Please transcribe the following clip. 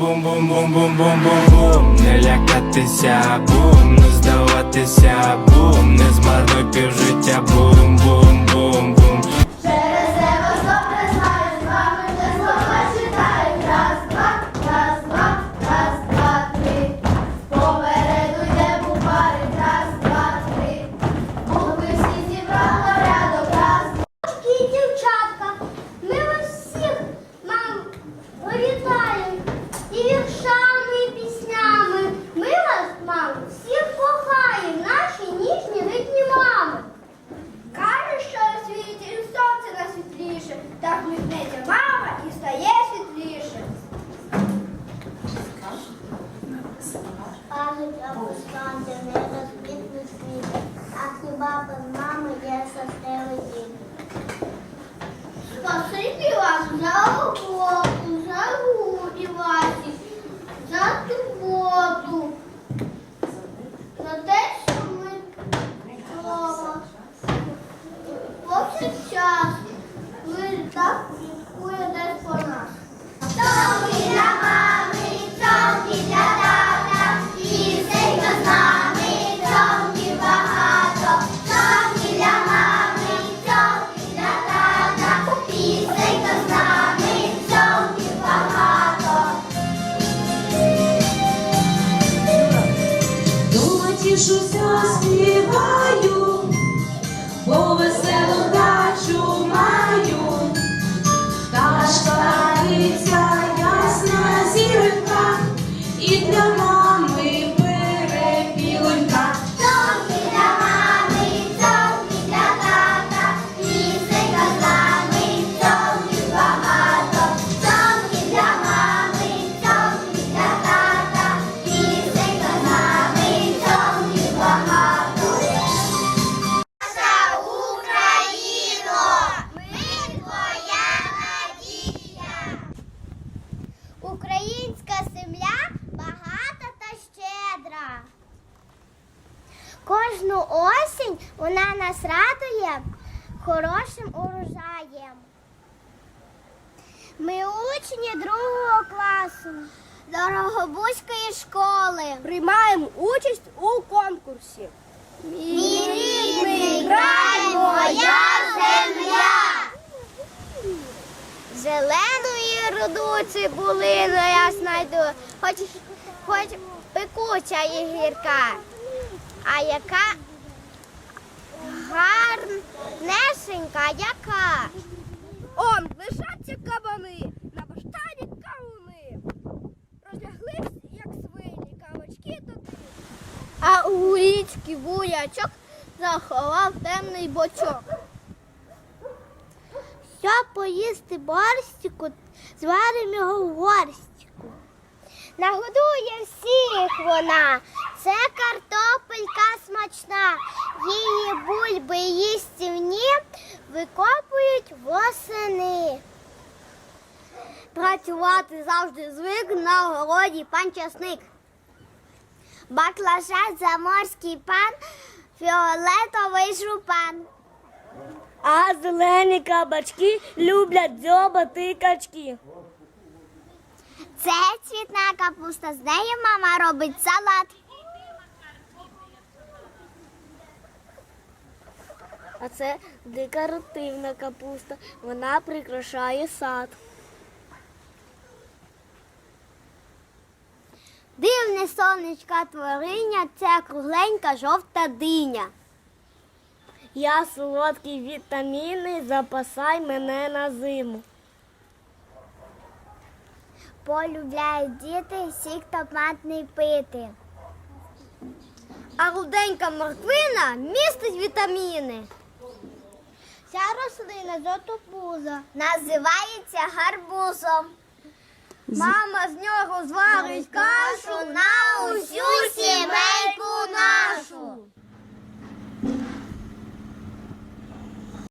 Бум-бум-бум-бум-бум-бум-бум Не лякатися, бум, не здаватися, бум, не змарнуй півжиття, бум-бум-бум-бум Кажуть, опускати не розквітне світ, а хіба без мами є щасливий дім. Спасибі вам за роботу, Зірка, і для Кожну осінь вона нас радує хорошим урожаєм. Ми учні другого класу Дорогобузької школи. Приймаємо участь у конкурсі. Мій рідний край, моя земля. Зеленої роду цибулину я знайду, хоч, хоч пекуча і гірка. А яка гарнесенька, яка. Он лежаться кабани, на баштані кавуни. Розляглись, як свині, кавачки туди. А у річки буячок заховав темний бочок. Щоб поїсти борстику, зваримо його в горстику. Нагодує всіх вона. Це картопелька смачна. Її бульби їстівні викопують восени. Працювати завжди звик на городі пан часник. Баклажан заморський пан, фіолетовий жупан. А зелені кабачки люблять дзьобати качки. Це цвітна капуста, з нею мама робить салат. А це декоративна капуста. Вона прикрашає сад. Дивне сонечка творіння, це кругленька жовта диня. Я солодкі вітаміни, запасай мене на зиму. Полюбляють діти сік томатний пити. А руденька морквина містить вітаміни. Ця рослина зотопуза називається гарбузом. Мама з нього зварить кашу на усю.